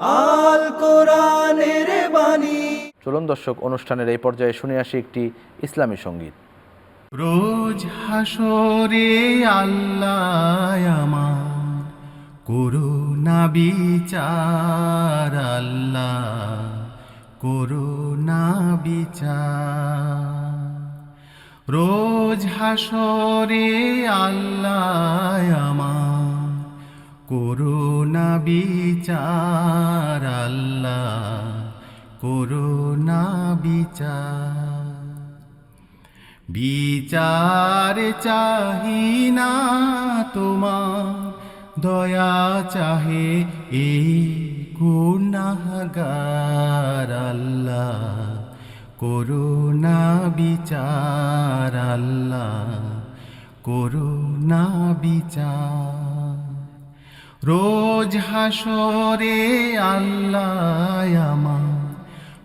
আল কোরআনের বাণী। চলুন দর্শক অনুষ্ঠানের এই পর্যায়ে শুনে আসি একটি ইসলামী সংগীত। রোজ হাসরে আল্লাহ আমার করুণা বিচার আল্লাহ করুণা বিচার। রোজ হাসরে আল্লাহ আমার করুণা বিচার আল্লাহ করুণা বিচার বিচার চাহি না তোমার, দয়া চাহে এই গুনাহগার আল্লাহ। করুণা বিচার আল্লাহ, করুণা বিচার। রোজ হাসরে আল্লাহ আমার,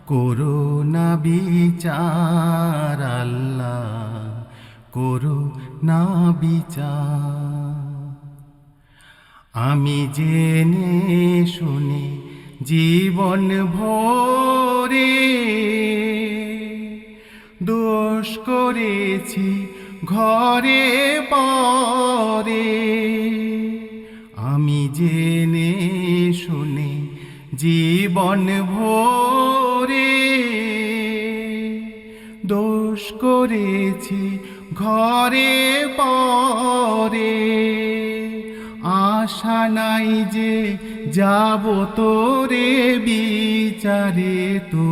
করুণা বিচার আল্লাহ, করুণা বিচার। আমি জেনে শুনে জীবন ভরে দোষ করেছি ঘরে পরে। আমি জেনে শুনে জীবন ভরে দোষ করেছি ঘরে পরে। আশা নাই যে যাব তোরে বিচারে তো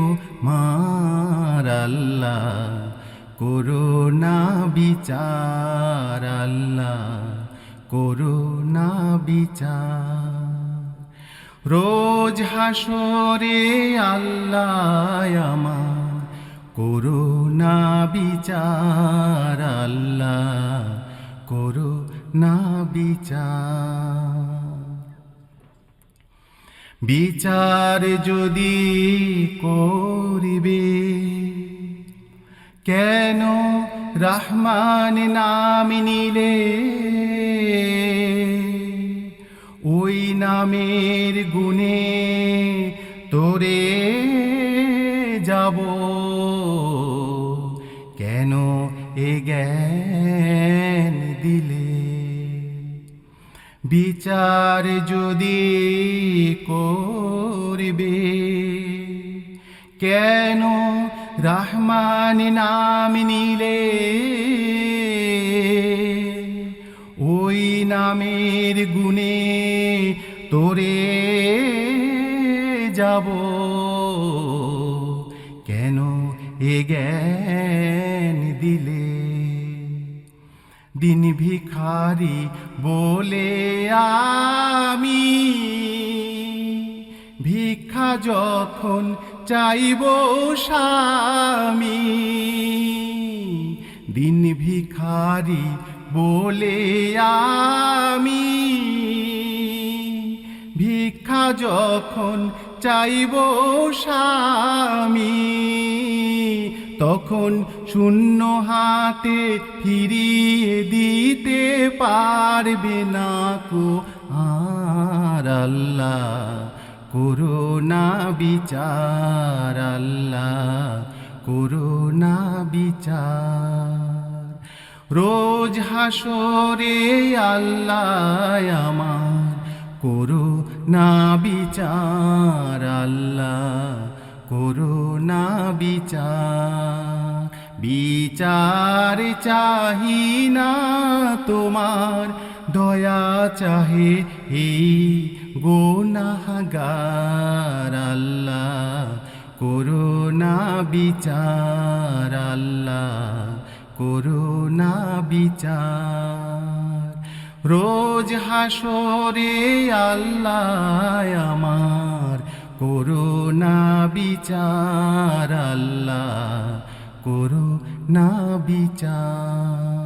আল্লাহ করোনা বিচার আল্লাহ করোনা বিচার রোজ হাসরে আল্লাহ আমার করুণা বিচার, আল্লাহ করুণা বিচার। বিচার যদি করিবে, কেন রহমান নাম নিলে? ওই নামের গুণে তোরে যাব। কেন এ জ্ঞান দিলে? বিচার যদি করবে, কেন রহমান নাম নিলে? নামের গুণে তোরে যাব। কেন এ জ্ঞান দিলে? দিন ভিখারি বলে আমি, ভিক্ষা যখন চাইব স্বামী, দিন ভিখারি বলে আমি ভিক্ষা যখন চাইব স্বামী, তখন শূন্য হাতে ফিরিয়ে দিতে পারবে না কো আর আল্লাহ। করোনা বিচার আল্লাহ, করোনা বিচার। রোজ হাসরে আল্লাহ আমার করোনা বিচার, আল্লাহ করোনা বিচার। বিচার চাহি না তোমার, দয়া চাহে এই গোনাগার আল্লাহ করোনা বিচার, আল্লাহ করোনা বিচার। রোজ হাসরে আল্লাহ আমার করোনা বিচার আল্লাহ করোনা বিচার।